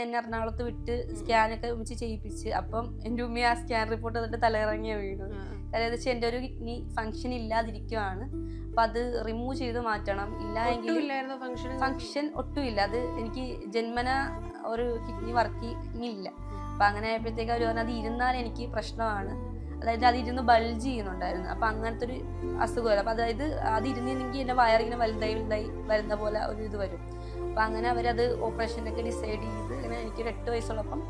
എന്നെ എറണാകുളത്ത് വിട്ട് സ്കാനൊക്കെ വെച്ച് ചെയ്യിപ്പിച്ച്. അപ്പം എന്റെ ഉമ്മ ആ സ്കാൻ റിപ്പോർട്ട് എന്നിട്ട് തലയിറങ്ങിയ വീണു അതായത് വെച്ചാൽ എന്റെ ഒരു കിഡ്നി ഫംഗ്ഷൻ ഇല്ലാതിരിക്കുവാണ്. അപ്പം അത് റിമൂവ് ചെയ്ത് മാറ്റണം. ഇല്ല എങ്കിൽ ഫംഗ്ഷൻ ഒട്ടുമില്ല. അത് എനിക്ക് ജന്മന ഒരു കിഡ്നി വർക്കിംഗ് ഇല്ല. അപ്പം അങ്ങനെ ആയപ്പോഴത്തേക്ക് അവർ പറഞ്ഞത് അത് ഇരുന്നാൽ എനിക്ക് പ്രശ്നമാണ്. അതായത് അതിരുന്ന് ബൾജ് ചെയ്യുന്നുണ്ടായിരുന്നു. അപ്പം അങ്ങനത്തെ ഒരു അസുഖമല്ല അപ്പം അതായത് അത് ഇരുന്നില്ലെങ്കിൽ എന്റെ വയറിങ്ങനെ വലുതായി വലുതായി വരുന്ന പോലെ ഒരു ഇത് വരും. അപ്പം അങ്ങനെ അവരത് ഓപ്പറേഷനൊക്കെ ഡിസൈഡ് ചെയ്ത് ഇങ്ങനെ എനിക്കൊരു എട്ട് വയസ്സുള്ളപ്പം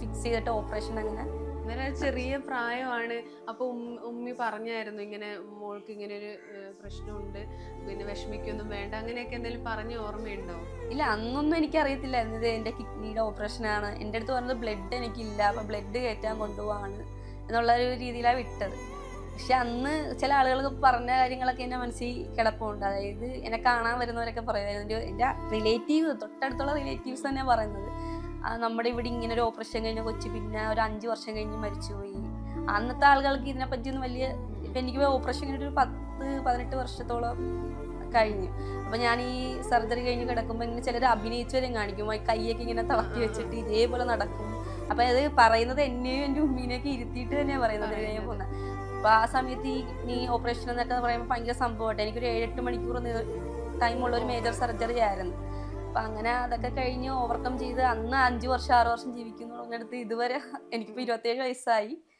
ഫിക്സ് ചെയ്തിട്ട് ഓപ്പറേഷൻ അങ്ങനെ അങ്ങനെ ചെറിയ പ്രായമാണ്. അപ്പൊ ഉമ്മ- ഉമ്മി പറഞ്ഞായിരുന്നു ഇങ്ങനെ മോൾക്ക് ഇങ്ങനെ ഒരു പ്രശ്നമുണ്ട്. പിന്നെ വിഷമിക്കൊന്നും വേണ്ട. അങ്ങനെയൊക്കെ എന്തെങ്കിലും പറഞ്ഞ ഓർമ്മയുണ്ടോ? ഇല്ല അന്നൊന്നും എനിക്ക് അറിയത്തില്ലായിരുന്നു ഇത് എന്റെ കിഡ്നിയുടെ ഓപ്പറേഷനാണ് എന്റെ അടുത്ത് പറഞ്ഞത് ബ്ലഡ് എനിക്കില്ല. അപ്പം ബ്ലഡ് കയറ്റാൻ കൊണ്ടുപോവാണ്. എന്നുള്ള ഒരു രീതിയിലാണ് വിട്ടത്. പക്ഷെ അന്ന് ചില ആളുകൾക്ക് പറഞ്ഞ കാര്യങ്ങളൊക്കെ എന്റെ മനസ്സിൽ കിടപ്പുണ്ട്. അതായത് എന്നെ കാണാൻ വരുന്നവരൊക്കെ പറയുന്നത് എന്റെ- എന്റെ റിലേറ്റീവ് തൊട്ടടുത്തുള്ള റിലേറ്റീവ്സ് തന്നെ പറയുന്നത്. നമ്മുടെ ഇവിടെ ഇങ്ങനെ ഒരു ഓപ്പറേഷൻ കഴിഞ്ഞ കൊച്ചു പിന്നെ ഒരു അഞ്ച് വർഷം കഴിഞ്ഞ് മരിച്ചുപോയി. അന്നത്തെ ആളുകൾക്ക് ഇതിനെപ്പറ്റിയൊന്നും വലിയ ഇപ്പം എനിക്ക് ഓപ്പറേഷൻ കഴിഞ്ഞിട്ട് ഒരു പത്ത് പതിനെട്ട് വർഷത്തോളം കഴിഞ്ഞു. അപ്പം ഞാൻ ഈ സർജറി കഴിഞ്ഞ് കിടക്കുമ്പോൾ ഇങ്ങനെ ചിലർ അഭിനയിച്ചവരും കാണിക്കും. കൈയൊക്കെ ഇങ്ങനെ തളർത്തി വെച്ചിട്ട് ഇതേപോലെ നടക്കും. അപ്പൊ അത് പറയുന്നത് എന്നെയും എന്റെ ഉമ്മീനെയൊക്കെ ഇരുത്തിയിട്ട് തന്നെയാണ് പറയുന്നത് പോകുന്നത്. അപ്പൊ ആ സമയത്ത് ഈ നീ ഓപ്പറേഷൻ എന്നൊക്കെ പറയുമ്പോൾ ഭയങ്കര സംഭവമായിട്ട് എനിക്കൊരു ഏഴെട്ട് മണിക്കൂർ ഉള്ള ഒരു മേജർ സർജറി ആയിരുന്നു. അപ്പൊ അങ്ങനെ അതൊക്കെ കഴിഞ്ഞ് ഓവർകം ചെയ്ത് അന്ന് അഞ്ചു വർഷം ആറു വർഷം ജീവിക്കുന്നു അടുത്ത് ഇതുവരെ എനിക്കിപ്പോ ഇരുപത്തേഴ് വയസ്സായി.